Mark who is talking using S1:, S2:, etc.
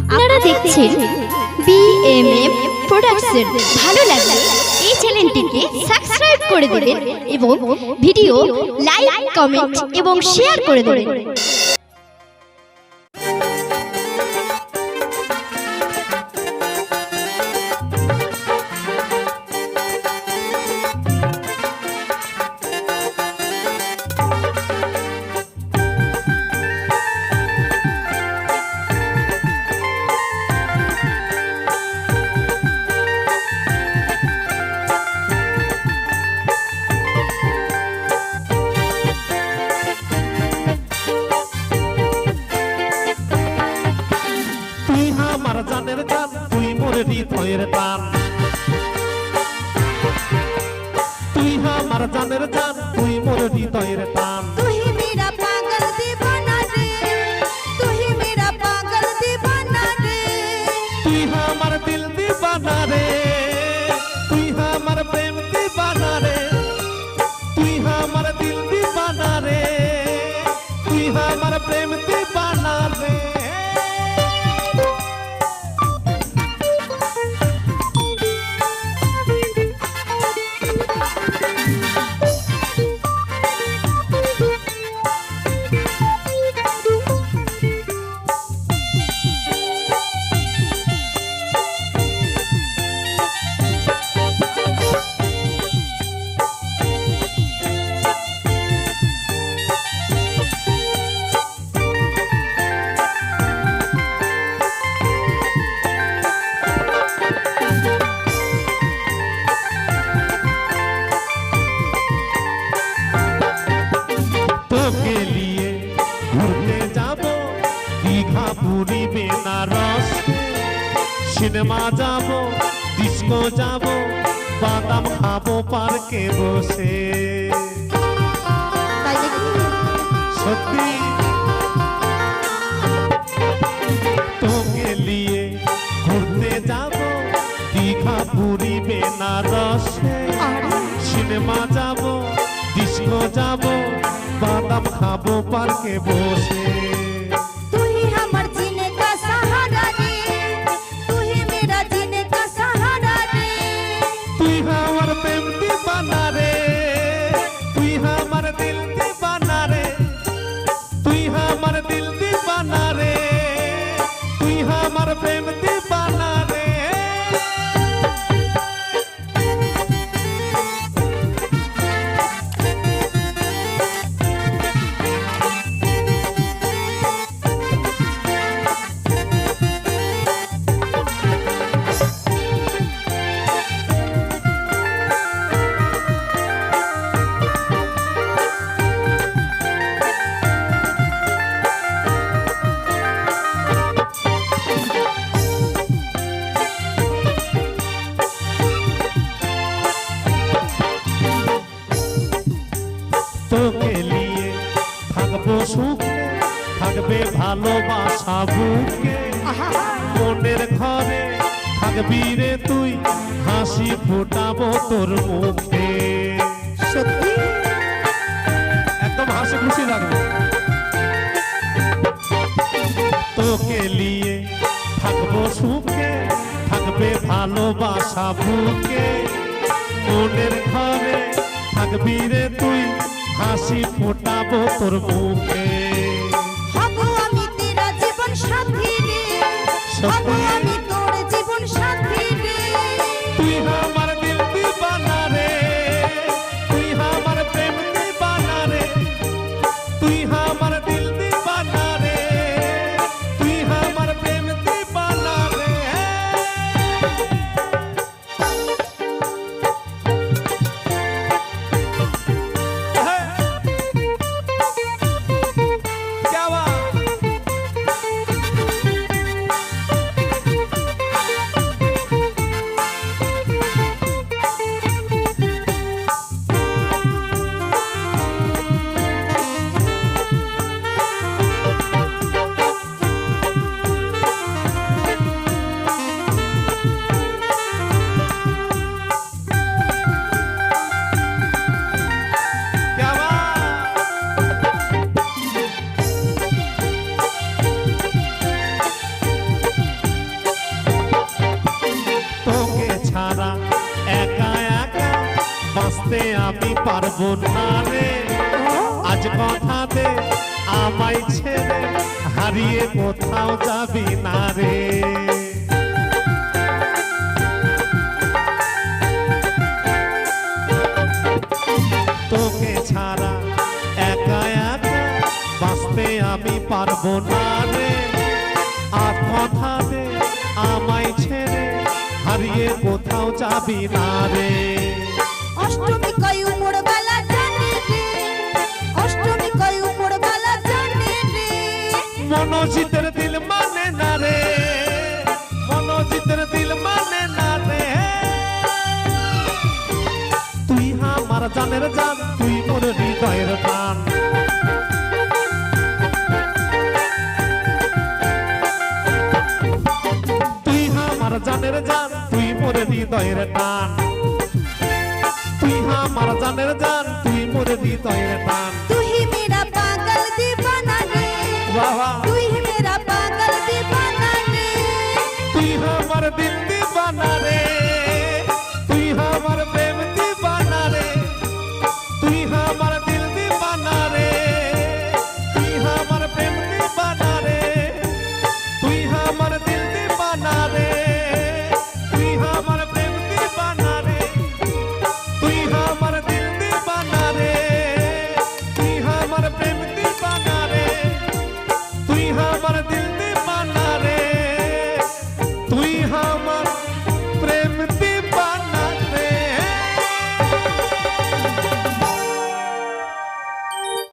S1: আপনারা দেখছেন BMM production ভালো লাগলে এই চ্যানেলটিকে সাবস্ক্রাইব করে দেবেন এবং ভিডিও লাইক কমেন্ট এবং শেয়ার করে দেবেন।
S2: হৃদয়ের টান তুই আমার জানের জান তুই মোর হৃদয়ের টান ঘুরতে যাব দীঘা পুরী বেনারস সিনেমা যাব ডিস্কো যাব বাদাম খাব পার্কে বসে। ऊपर के बोसे।
S3: तू ही हमर जीने का सहारा दे। तू ही मेरा जीने का सहारा
S2: दे। तू ही हमर पेमती থাকবে ভালোবাসা বুকে। মনের ঘরে থাকবি রে তুই হাসি ফোটাবো তোর মুখে।
S3: সত্যি?
S2: একদম হাসি খুশি লাগবে। তোকে নিয়ে থাকব সুখে থাকবে ভালোবাসা বুকে। মনের ঘরে থাকবি রে তুই হাসি ফোটাবো তোর মুখে।
S3: হব
S2: পারব না রে। আজ কথা দে আমায় ছেড়ে হারিয়ে কোথাও যাবি না রে। তোকে ছাড়া একা একা বাঁচতে আমি পারব না রে। আর কথা দে আমায় ছেড়ে হারিয়ে কোথাও যাবি না রে।
S3: অষ্টমী জানের জান
S2: তুই মোর হৃদয়ের প্রাণ। তুই আমার জানের জান তুই মোর হৃদয়ের টান তুই আমার জানের জান তুই মোর হৃদয়ের টান তুই মেরা পাগল দিবানা রে। বাবা তুই মেরা পাগল দিবানা রে।
S3: তুই আমার দিল দিবানা রে।